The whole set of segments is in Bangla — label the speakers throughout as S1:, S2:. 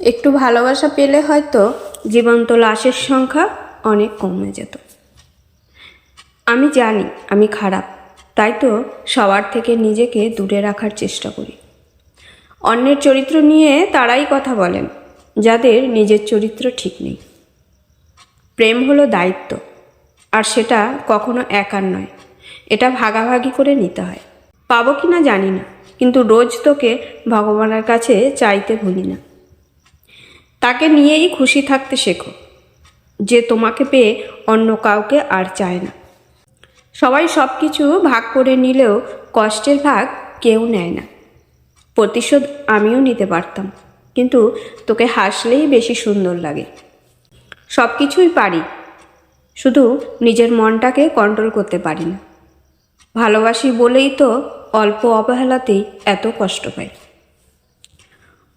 S1: একটু ভালোবাসা পেলে হয়তো জীবন্ত লাশের সংখ্যা অনেক কমে যেত। আমি জানি আমি খারাপ, তাই তো সবার থেকে নিজেকে দূরে রাখার চেষ্টা করি। অন্যের চরিত্র নিয়ে তারাই কথা বলেন, যাদের নিজের চরিত্র ঠিক নেই। প্রেম হলো দায়িত্ব, আর সেটা কখনো একার নয়, এটা ভাগাভাগি করে নিতে হয়। পাবো কি না জানি না, কিন্তু রোজ তোকে ভগবানের কাছে চাইতে ভুলি না। তাকে নিয়েই খুশি থাকতে শেখো, যে তোমাকে পেয়ে অন্য কাউকে আর চায় না। সবাই সব কিছু ভাগ করে নিলেও কষ্টের ভাগ কেউ নেয় না। প্রতিশোধ আমিও নিতে পারতাম, কিন্তু তোকে হাসলেই বেশি সুন্দর লাগে। সব কিছুই পারি, শুধু নিজের মনটাকে কন্ট্রোল করতে পারি না। ভালোবাসি বলেই তো অল্প অবহেলাতেই এত কষ্ট পাই।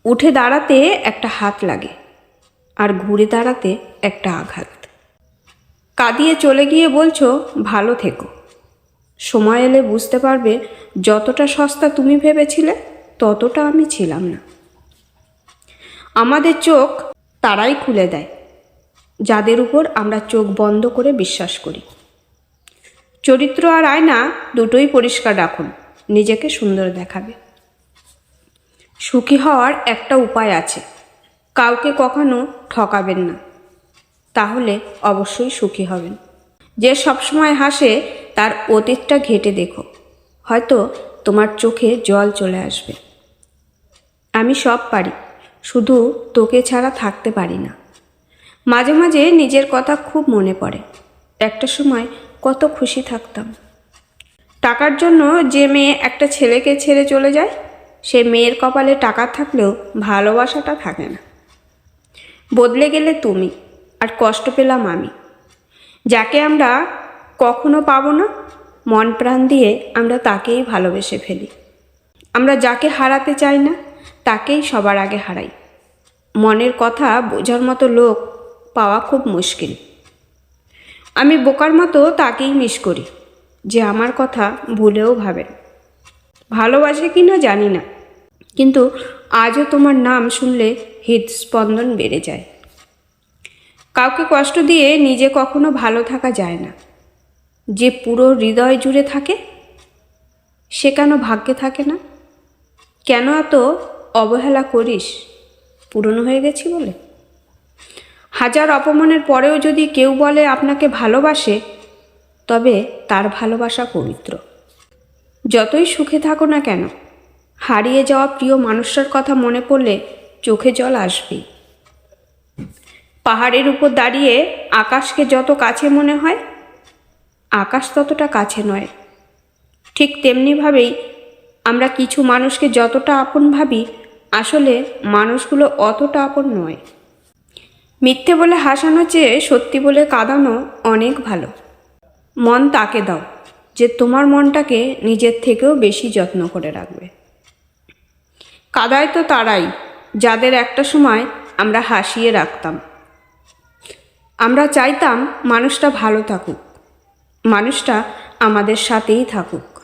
S1: উঠে দাঁড়াতে একটা হাত লাগে আর ঘুরে দাঁড়াতে একটা আঘাত। কাঁদিয়ে চলে গিয়ে বলছো, ভালো থেকো। সময় এলে বুঝতে পারবে যতটা সস্তা তুমি ভেবেছিলে, ততটা আমি ছিলাম না। আমাদের চোখ তারাই খুলে দেয়, যাদের উপর আমরা চোখ বন্ধ করে বিশ্বাস করি। চরিত্র আর আয়না দুটোই পরিষ্কার রাখুন, নিজেকে সুন্দর দেখাবে। সুখী হওয়ার একটা উপায় আছে। কাউকে কখনো ঠকাবেন না। তাহলে অবশ্যই সুখী হবেন। যে সবসময় হাসে, তার অতীতটা ঘেটে দেখো। হয়তো তোমার চোখে জল চলে আসবে। আমি সব পারি, শুধু তোকে ছাড়া থাকতে পারি না। মাঝে মাঝে নিজের কথা খুব মনে পড়ে। একটা সময় কত খুশি থাকতাম। টাকার জন্য যে মেয়ে একটা ছেলেকে ছেড়ে চলে যায় সে মেয়ের কপালে টাকা থাকলেও ভালোবাসাটা থাকে না। বদলে গেলে তুমি, আর কষ্ট পেলাম আমি। যাকে আমরা কখনো পাবো না, মন প্রাণ দিয়ে আমরা তাকেই ভালোবেসে ফেলি। আমরা যাকে হারাতে চাই না, তাকেই সবার আগে হারাই। মনের কথা বোঝার মতো লোক পাওয়া খুব মুশকিল। আমি বোকার মতো তাকেই মিস করি, যে আমার কথা ভুলেও ভাবেন ভালোবাসে কি না জানি না। কিন্তু আজও তোমার নাম শুনলে হৃদস্পন্দন বেড়ে যায়। কাউকে কষ্ট দিয়ে নিজে কখনো ভালো থাকা যায় না। যে পুরো হৃদয় জুড়ে থাকে, সে কেন ভাগ্যে থাকে না? কেন এত অবহেলা করিস? পুরনো হয়ে গেছি বলে? হাজার অপমানের পরেও যদি কেউ বলে আপনাকে ভালোবাসে, তবে তার ভালোবাসা পবিত্র। যতই সুখে থাকো না কেন, হারিয়ে যাওয়া প্রিয় মানুষটার কথা মনে পড়লে চোখে জল আসবেই। পাহাড়ের উপর দাঁড়িয়ে আকাশকে যত কাছে মনে হয়, আকাশ ততটা কাছে নয়। ঠিক তেমনিভাবেই আমরা কিছু মানুষকে যতটা আপন ভাবি, আসলে মানুষগুলো অতটা আপন নয়। মিথ্যে বলে হাসানো চেয়ে সত্যি বলে কাঁদানো অনেক ভালো। মন তাকে দাও। যে তোমার মনটাকে নিজের থেকেও বেশি যত্ন করে রাখবে। কাদায় তো তারাই, যাদের একটা সময় আমরা হাসিয়ে রাখতাম। আমরা চাইতাম মানুষটা ভালো থাকুক, মানুষটা আমাদের সাথেই থাকুক।